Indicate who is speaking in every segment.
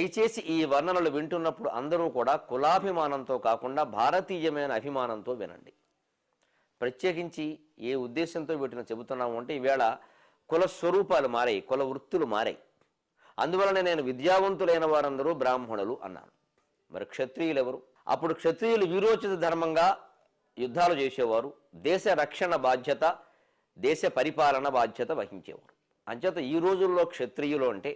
Speaker 1: దయచేసి ఈ వర్ణనలు వింటున్నప్పుడు అందరూ కూడా కులాభిమానంతో కాకుండా భారతీయమైన అభిమానంతో వినండి. ప్రత్యేకించి ఏ ఉద్దేశంతో వీటిని చెబుతున్నాము అంటే ఈవేళ కుల స్వరూపాలు మారాయి కుల వృత్తులు మారాయి. అందువలన నేను విద్యావంతులైన వారందరూ బ్రాహ్మణులు అన్నాను. మరి క్షత్రియులు ఎవరు అప్పుడు క్షత్రియులు వీరోచిత ధర్మంగా యుద్ధాలు చేసేవారు దేశ రక్షణ బాధ్యత దేశ పరిపాలన బాధ్యత వహించేవారు. అంచేత ఈ రోజుల్లో క్షత్రియులు అంటే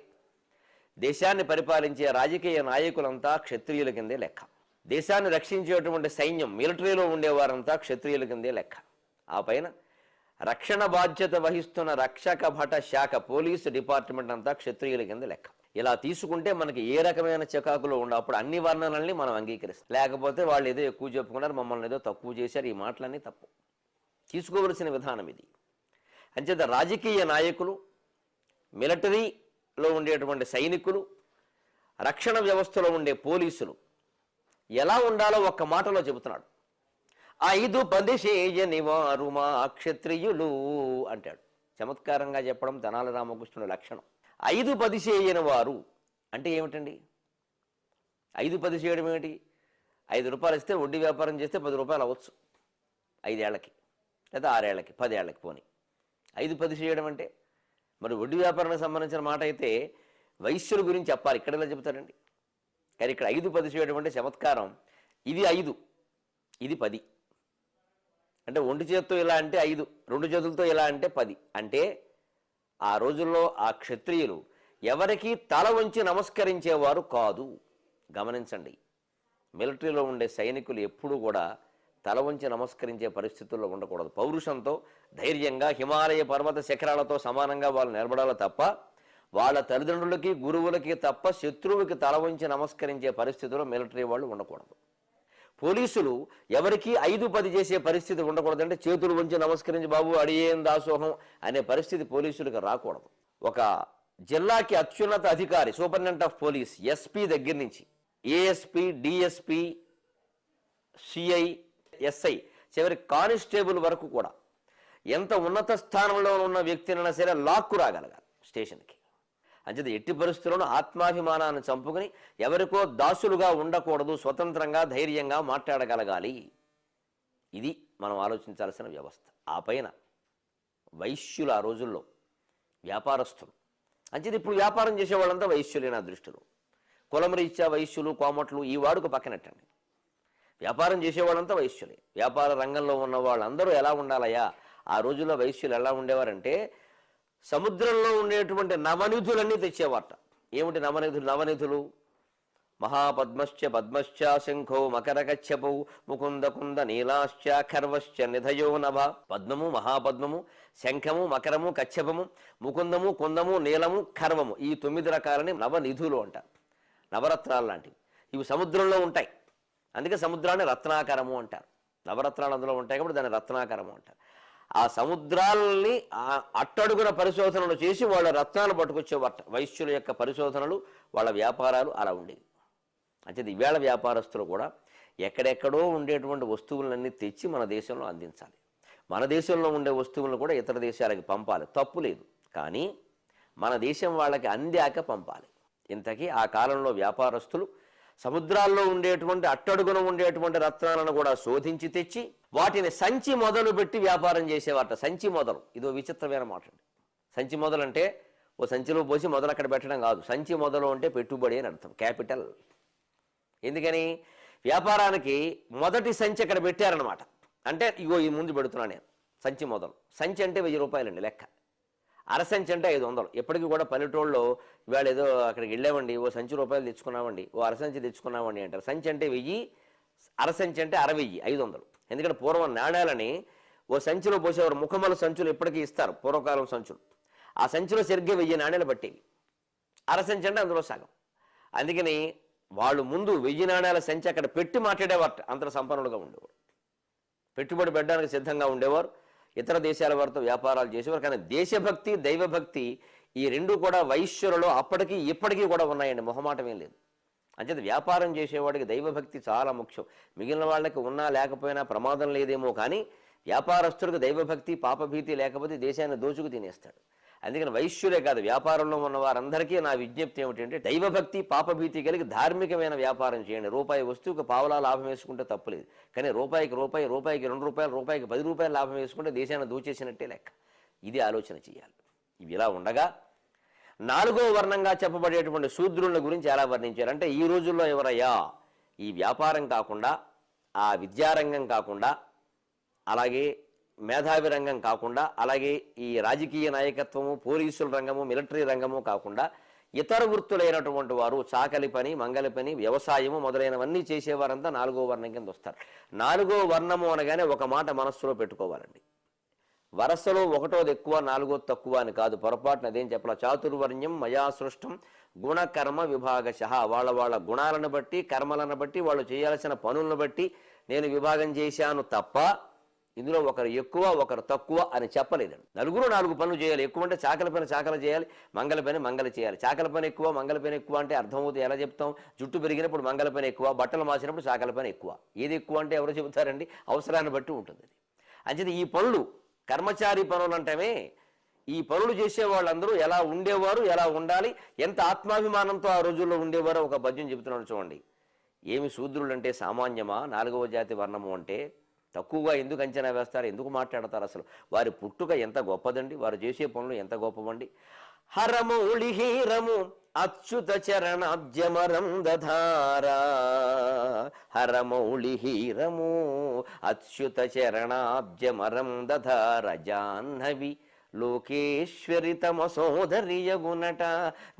Speaker 1: దేశాన్ని పరిపాలించే రాజకీయ నాయకులంతా క్షత్రియుల కిందే లెక్క. దేశాన్ని రక్షించేటువంటి సైన్యం మిలిటరీలో ఉండేవారంతా క్షత్రియుల కిందే లెక్క. ఆ పైన రక్షణ బాధ్యత వహిస్తున్న రక్షక భట శాఖ పోలీసు డిపార్ట్మెంట్ అంతా క్షత్రియుల కింద లెక్క. ఇలా తీసుకుంటే మనకి ఏ రకమైన చికాకులో ఉండవు. అన్ని వర్ణనల్ని మనం అంగీకరిస్తాం. లేకపోతే వాళ్ళు ఏదో ఎక్కువ చెప్పుకున్నారు మమ్మల్ని ఏదో తక్కువ చేశారు ఈ మాటలన్నీ తప్పు. తీసుకోవలసిన విధానం ఇది. అంచేత రాజకీయ నాయకులు లో ఉండేటువంటి సైనికులు రక్షణ వ్యవస్థలో ఉండే పోలీసులు ఎలా ఉండాలో ఒక్క మాటలో చెబుతున్నాడు. ఐదు పదిశేజ చేయని మా క్షత్రియులు అంటాడు. చమత్కారంగా చెప్పడం తెనాలి రామకృష్ణుడి లక్షణం. ఐదు పది చేయని వారు అంటే ఏమిటండి? ఐదు పది చేయడం ఏమిటి? ఐదు రూపాయలు ఇస్తే వడ్డీ వ్యాపారం చేస్తే పది రూపాయలు అవ్వచ్చు. ఐదేళ్ళకి లేదా ఆరేళ్ళకి పదేళ్ళకి పోని. ఐదు పది చేయడం అంటే? మరి వడ్డీ వ్యాపారానికి సంబంధించిన మాట అయితే వైశ్యుల గురించి చెప్పాలి. ఇక్కడ ఎలా చెబుతారండి? కానీ ఇక్కడ ఐదు పది చేయడం అంటే చమత్కారం. ఇది ఐదు ఇది పది. అంటే ఒంటి చేతితో ఇలా అంటే ఐదు రెండు చేతులతో ఇలా అంటే పది. అంటే ఆ రోజుల్లో ఆ క్షత్రియులు ఎవరికి తల వంచి నమస్కరించేవారు కాదు. గమనించండి. మిలిటరీలో ఉండే సైనికులు ఎప్పుడూ కూడా తల వంచి నమస్కరించే పరిస్థితుల్లో ఉండకూడదు. పౌరుషంతో ధైర్యంగా హిమాలయ పర్వత శిఖరాలతో సమానంగా వాళ్ళు నిలబడాలి తప్ప వాళ్ళ తల్లిదండ్రులకి గురువులకి తప్ప శత్రువుకి తల వంచి నమస్కరించే పరిస్థితుల్లో మిలిటరీ వాళ్ళు ఉండకూడదు. పోలీసులు ఎవరికి ఐదు పది చేసే పరిస్థితి ఉండకూడదంటే చేతులు వంచి నమస్కరించి బాబు అడియేం దాసోహం అనే పరిస్థితి పోలీసులకు రాకూడదు. ఒక జిల్లాకి అత్యున్నత అధికారి సూపరింటెండెంట్ ఆఫ్ పోలీస్ ఎస్పీ దగ్గర నుంచి ఏఎస్పీ డిఎస్పీ సిఐ ఎస్ఐ చివరి కానిస్టేబుల్ వరకు కూడా ఎంత ఉన్నత స్థానంలో ఉన్న వ్యక్తినైనా సరే లాక్కు రాగలగాలి స్టేషన్కి. అంచేత ఎట్టి పరిస్థితుల్లోనూ ఆత్మాభిమానాన్ని చంపుకుని ఎవరికో దాసులుగా ఉండకూడదు స్వతంత్రంగా ధైర్యంగా మాట్లాడగలగాలి. ఇది మనం ఆలోచించాల్సిన వ్యవస్థ. ఆ పైన వైశ్యులు ఆ రోజుల్లో వ్యాపారస్తులు. అంచేది ఇప్పుడు వ్యాపారం చేసే వాళ్ళంతా వైశ్యులే నా దృష్టిలో. కులమరీత్యా వైశ్యులు కోమట్లు ఈ వాడుక పక్కనట్టండి. వ్యాపారం చేసేవాళ్ళంతా వైశ్యులే. వ్యాపార రంగంలో ఉన్న వాళ్ళందరూ ఎలా ఉండాలయ్యా? ఆ రోజుల్లో వైశ్యులు ఎలా ఉండేవారంటే సముద్రంలో ఉండేటువంటి నవనిధులన్నీ తెచ్చేవారట. ఏమిటి నవనిధులు నవనిధులు? మహాపద్మశ్చ పద్మశ్చ శంఖో మకరకచ్చపౌ ముకుంద కుంద నీలాశ్చ ఖర్వశ్చ నిధయో నభ. పద్మము మహాపద్మము శంఖము మకరము కచ్చపము ముకుందము కుందము నీలము ఖర్వము. ఈ తొమ్మిది రకాలని నవనిధులు అంటారు నవరత్నాలు లాంటివి. ఇవి సముద్రంలో ఉంటాయి. అందుకే సముద్రాన్ని రత్నాకరము అంటారు. నవరత్నాలు అందులో ఉంటాయి కాబట్టి దాన్ని రత్నాకరము అంటారు. ఆ సముద్రాలని అట్టడుగున పరిశోధనలు చేసి వాళ్ళ రత్నాలు పట్టుకొచ్చే వైశ్యుల యొక్క పరిశోధనలు వాళ్ళ వ్యాపారాలు అలా ఉండేవి. అంటే ఇవాళ వ్యాపారస్తులు కూడా ఎక్కడెక్కడో ఉండేటువంటి వస్తువులన్నీ తెచ్చి మన దేశంలో అందించాలి. మన దేశంలో ఉండే వస్తువులను కూడా ఇతర దేశాలకు పంపాలి. తప్పు లేదు. కానీ మన దేశం వాళ్ళకి అందాక పంపాలి. ఇంతకీ ఆ కాలంలో వ్యాపారస్తులు సముద్రాల్లో ఉండేటువంటి అట్టడుగున ఉండేటువంటి రత్నాలను కూడా శోధించి తెచ్చి వాటిని సంచి మొదలు పెట్టి వ్యాపారం చేసేవాట. సంచి మొదలు. ఇదో విచిత్రమైన మాట అండి. సంచి మొదలు అంటే ఓ సంచిలో పోసి మొదలు అక్కడ పెట్టడం కాదు. సంచి మొదలు అంటే పెట్టుబడి అని అర్థం. క్యాపిటల్. ఎందుకని? వ్యాపారానికి మొదటి సంచి అక్కడ పెట్టారనమాట అంటే ఇగో ఈ ముందు పెడుతున్నా నేను. సంచి మొదలు. సంచి అంటే వెయ్యి రూపాయలండి లెక్క. అరసంచి అంటే ఐదు వందలు. ఎప్పటికీ కూడా పల్లెటూళ్ళలో ఇవాళ ఏదో అక్కడికి వెళ్ళామండి ఓ సంచి రూపాయలు తెచ్చుకున్నామండి ఓ అరసంచి తెచ్చుకున్నామండి అంటారు. సంచి అంటే వెయ్యి అరసంచి అంటే అరవెయ్యి ఐదు వందలు. ఎందుకంటే పూర్వం నాణ్యాలని ఓ సంచిలో పోసేవారు. ముఖమల సంచులు ఎప్పటికీ ఇస్తారు పూర్వకాలం సంచులు. ఆ సంచిలో సరిగ్గా వెయ్యి నాణ్యాలు పట్టేవి. అరసంచి అంటే అందులో సగం. అందుకని వాళ్ళు ముందు వెయ్యి నాణ్యాల సంచి అక్కడ పెట్టి మాట్లాడేవారు అంత సంపన్నులుగా ఉండేవారు. పెట్టుబడి పెట్టడానికి సిద్ధంగా ఉండేవారు. ఇతర దేశాల వారితో వ్యాపారాలు చేసేవారు. కానీ దేశభక్తి దైవభక్తి ఈ రెండు కూడా వైశ్యులలో అప్పటికీ ఇప్పటికీ కూడా ఉన్నాయండి. మొహమాటమేం లేదు. అంచేత వ్యాపారం చేసేవాడికి దైవభక్తి చాలా ముఖ్యం. మిగిలిన వాళ్ళకి ఉన్నా లేకపోయినా ప్రమాదం లేదేమో కానీ వ్యాపారస్తుడికి దైవభక్తి పాపభీతి లేకపోతే దేశాన్ని దోచుకు తినేస్తాడు. అందుకని వైశ్యులే కాదు వ్యాపారంలో ఉన్న వారందరికీ నా విజ్ఞప్తి ఏమిటంటే దైవభక్తి పాపభీతి కలిగి ధార్మికమైన వ్యాపారం చేయండి. రూపాయి వస్తువుకి పావులా లాభం వేసుకుంటే తప్పులేదు కానీ రూపాయికి రూపాయి రూపాయికి రెండు రూపాయలు రూపాయికి పది రూపాయలు లాభం వేసుకుంటే దేశాన్ని దూచేసినట్టే లెక్క. ఇది ఆలోచన చేయాలి. ఇవి ఇలా ఉండగా నాలుగో వర్ణంగా చెప్పబడేటువంటి శూద్రుల గురించి ఎలా వర్ణించారు? అంటే ఈ రోజుల్లో ఎవరయ్యా? ఈ వ్యాపారం కాకుండా ఆ విద్యారంగం కాకుండా అలాగే మేధావి రంగం కాకుండా అలాగే ఈ రాజకీయ నాయకత్వము పోలీసుల రంగము మిలిటరీ రంగము కాకుండా ఇతర వృత్తులైనటువంటి వారు చాకలి పని మంగలి పని వ్యవసాయము మొదలైనవన్నీ చేసేవారంతా నాలుగో వర్ణం కింద వస్తారు. నాలుగో వర్ణము అనగానే ఒక మాట మనస్సులో పెట్టుకోవాలండి. వరసలో ఒకటోది ఎక్కువ నాలుగో తక్కువ అని కాదు. పొరపాటున అదేం చెప్పాల? చాతుర్వర్ణ్యం మయా సృష్టం గుణకర్మ విభాగశ. వాళ్ళ వాళ్ళ గుణాలను బట్టి కర్మలను బట్టి వాళ్ళు చేయాల్సిన పనులను బట్టి నేను విభాగం చేశాను తప్ప ఇందులో ఒకరు ఎక్కువ ఒకరు తక్కువ అని చెప్పలేదండి నలుగురు నాలుగు పనులు చేయాలి. ఎక్కువ అంటే చాకల పని చాకలు చేయాలి. మంగళ పని మంగళ చేయాలి. చాకల పని ఎక్కువ మంగళ పని ఎక్కువ అంటే అర్థమవుతుంది ఎలా చెప్తాం? జుట్టు పెరిగినప్పుడు మంగళ పని ఎక్కువ బట్టలు మాసినప్పుడు చాకల పని ఎక్కువ. ఏది ఎక్కువ అంటే ఎవరు చెబుతారండి? అవసరాన్ని బట్టి ఉంటుంది. అది అంచేది ఈ పనులు కర్మచారి పనులు అంటమే ఈ పనులు చేసే వాళ్ళందరూ ఎలా ఉండేవారు ఎలా ఉండాలి ఎంత ఆత్మాభిమానంతో ఆ రోజుల్లో ఉండేవారో ఒక పద్యం చెబుతున్నాడు చూడండి. ఏమి శూద్రులు అంటే సామాన్యమా? నాలుగవ జాతి వర్ణము అంటే తక్కువగా ఎందుకు అంచనా వేస్తారు? ఎందుకు మాట్లాడతారు అసలు? వారి పుట్టుక ఎంత గొప్పదండి? వారు చేసే పనులు ఎంత గొప్పవండి? హరమౌళి హీరము అచ్యుత చరణాబ్జమరం దధారా. హరమౌళి హీరము అచ్యుత చరణాబ్జమరం దధార. జాహ్నవి లోకేశ్వరి తమ సోదరియగునట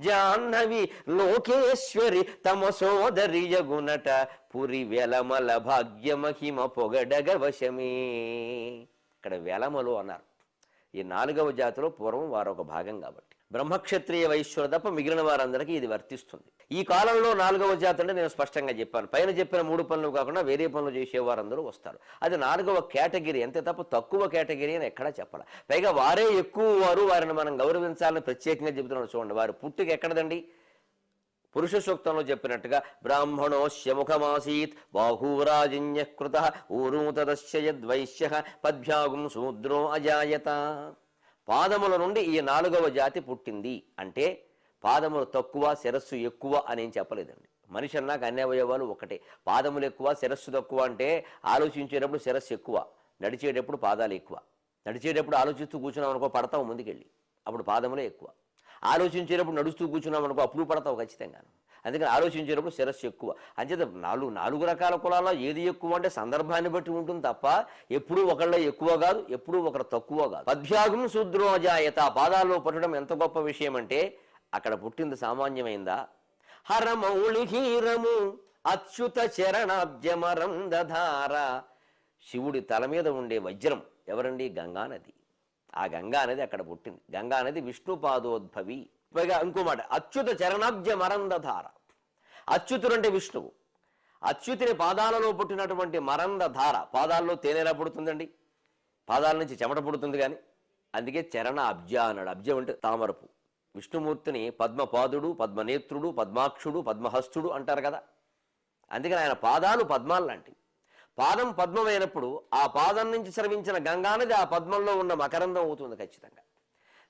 Speaker 1: జాహ్నవి లోకేశ్వరి తమ సోదరియగునట పురి వెలమల భాగ్యమహిమ పొగడగ వశమే. ఇక్కడ వెలమలు అన్నారు. ఈ నాలుగవ జాతిలో పూర్వం వారు ఒక భాగం కాబట్టి. బ్రహ్మక్షత్రియ వైశ్యులు తప్ప మిగిలిన వారందరికీ ఇది వర్తిస్తుంది. ఈ కాలంలో నాలుగవ జాతి అంటే నేను స్పష్టంగా చెప్పాను. పైన చెప్పిన మూడు పనులు కాకుండా వేరే పనులు చేసేవారందరూ వస్తారు. అది నాలుగవ కేటగిరీ. అంతే తప్ప? తక్కువ కేటగిరీ అని ఎక్కడా చెప్పాలి. పైగా వారే ఎక్కువ వారు వారిని మనం గౌరవించాలని ప్రత్యేకంగా చెబుతున్నాడు చూడండి. వారి పుట్టుక ఎక్కడదండి? పురుష సూక్తంలో చెప్పినట్టుగా బ్రాహ్మణోస్య ముఖమాసీత్ బాహూరాజిన్య కృత ఊరూతదస్య పద్భ్యాగం శూద్రో అజాయత. పాదముల నుండి ఈ నాలుగవ జాతి పుట్టింది అంటే పాదములు తక్కువ శిరస్సు ఎక్కువ అని ఏం చెప్పలేదండి. మనిషి అన్నాక అన్ని అవయవాలు ఒకటే. పాదములు ఎక్కువ శిరస్సు తక్కువ అంటే ఆలోచించేటప్పుడు శిరస్సు ఎక్కువ నడిచేటప్పుడు పాదాలు ఎక్కువ. నడిచేటప్పుడు ఆలోచిస్తూ కూర్చున్నాం అనుకో పడతావు ముందుకెళ్ళి. అప్పుడు పాదములే ఎక్కువ. ఆలోచించేటప్పుడు నడుస్తూ కూర్చున్నాం అనుకో అప్పుడు పడతావు ఖచ్చితంగాను. అందుకని ఆలోచించేటప్పుడు శిరస్సు ఎక్కువ. అంచేత నాలుగు నాలుగు రకాల కులాల్లో ఏది ఎక్కువ అంటే సందర్భాన్ని బట్టి ఉంటుంది తప్ప ఎప్పుడూ ఒకళ్ళ ఎక్కువ కాదు ఎప్పుడూ ఒకరు తక్కువ కాదు. పద్భ్యాగం శూద్రోజాయత పాదాల్లో పట్టడం ఎంత గొప్ప విషయం అంటే అక్కడ పుట్టింది సామాన్యమైందా? హరమౌళి హీరము అచ్యుత చరణాబ్జమరం దధార శివుడి తల మీద ఉండే వజ్రం ఎవరండి? గంగానది ఆ గంగా నది అక్కడ పుట్టింది. గంగానది విష్ణుపాదోద్భవి. పైగా ఇంకో మాట అచ్యుత చరణాబ్జ మరందధార అచ్యుతుడు అంటే విష్ణువు. అచ్యుతుని పాదాలలో పుట్టినటువంటి మరందధార పాదాల్లో తేనెలా పుడుతుందండి? పాదాల నుంచి చెమట పుడుతుంది కానీ అందుకే చరణ అబ్జ అన్నాడు. అబ్జ అంటే తామరపు. విష్ణుమూర్తిని పద్మపాదుడు పద్మనేత్రుడు పద్మాక్షుడు పద్మహస్తుడు అంటారు కదా. అందుకని ఆయన పాదాలు పద్మాలు లాంటివి పాదం పద్మమైనప్పుడు ఆ పాదం నుంచి స్రవించిన గంగానది ఆ పద్మంలో ఉన్న మకరందం అవుతుంది ఖచ్చితంగా.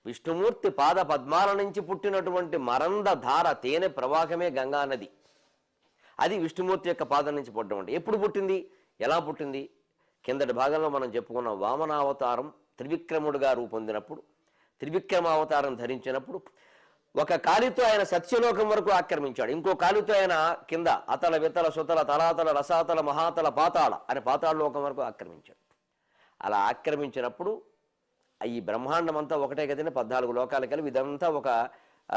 Speaker 1: విష్ణుమూర్తి పాద పద్మాల నుంచి పుట్టినటువంటి మరంద ధార తేనె ప్రవాహమే గంగా నది. అది విష్ణుమూర్తి యొక్క పాదం నుంచి పుట్టడం అంటే ఎప్పుడు పుట్టింది? ఎలా పుట్టింది? కిందటి భాగంలో మనం చెప్పుకున్న వామనావతారం త్రివిక్రముడుగా రూపొందినప్పుడు త్రివిక్రమావతారం ధరించినప్పుడు. ఒక కాలితో ఆయన సత్యలోకం వరకు ఆక్రమించాడు. ఇంకో కాలితో ఆయన కింద అతల వితల సుతల తలాతల రసాతల మహాతల పాతాళ అని పాతాళ లోకం వరకు ఆక్రమించాడు. అలా ఆక్రమించినప్పుడు ఈ బ్రహ్మాండం అంతా ఒకటే కదండి పద్నాలుగు లోకాలు కలిపి ఇదంతా ఒక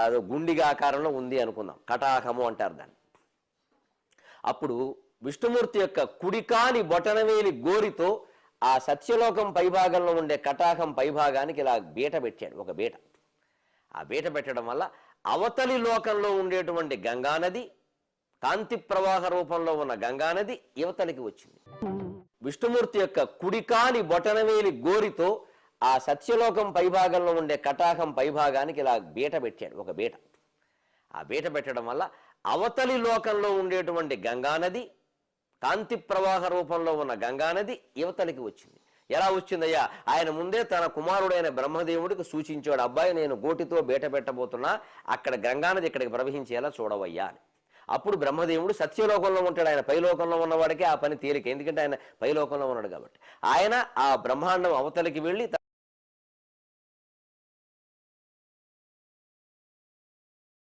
Speaker 1: గుండిగా ఆకారంలో ఉంది అనుకుందాం. కటాకము అంటారు దాన్ని. అప్పుడు విష్ణుమూర్తి యొక్క కుడికాని బొటనవేలి గోరితో ఆ సత్యలోకం పైభాగంలో ఉండే కటాకం పైభాగానికి ఇలా బీట పెట్టాడు ఒక బీట. ఆ బీట పెట్టడం వల్ల అవతలి లోకంలో ఉండేటువంటి గంగానది కాంతి ప్రవాహ రూపంలో ఉన్న గంగానది యువతలికి వచ్చింది. విష్ణుమూర్తి యొక్క కుడికాని బొటనవేలి గోరితో ఆ సత్యలోకం పైభాగంలో ఉండే కటాకం పైభాగానికి ఇలా బీట పెట్టాడు ఒక బీట. ఆ బీట పెట్టడం వల్ల అవతలి లోకంలో ఉండేటువంటి గంగానది కాంతి ప్రవాహ రూపంలో ఉన్న గంగానది యువతలికి వచ్చింది. ఎలా వచ్చిందయ్యా? ఆయన ముందే తన కుమారుడైన బ్రహ్మదేవుడికి సూచించాడు అబ్బాయి నేను గోటితో బేట పెట్టబోతున్నా అక్కడ గంగానది ఇక్కడికి ప్రవహించేలా చూడవయ్యా అని. అప్పుడు బ్రహ్మదేవుడు సత్యలోకంలో ఉంటాడు ఆయన పైలోకంలో ఉన్నవాడికి ఆ పని తేలిక ఎందుకంటే ఆయన పైలోకంలో ఉన్నాడు కాబట్టి. ఆయన ఆ బ్రహ్మాండం అవతలికి వెళ్ళి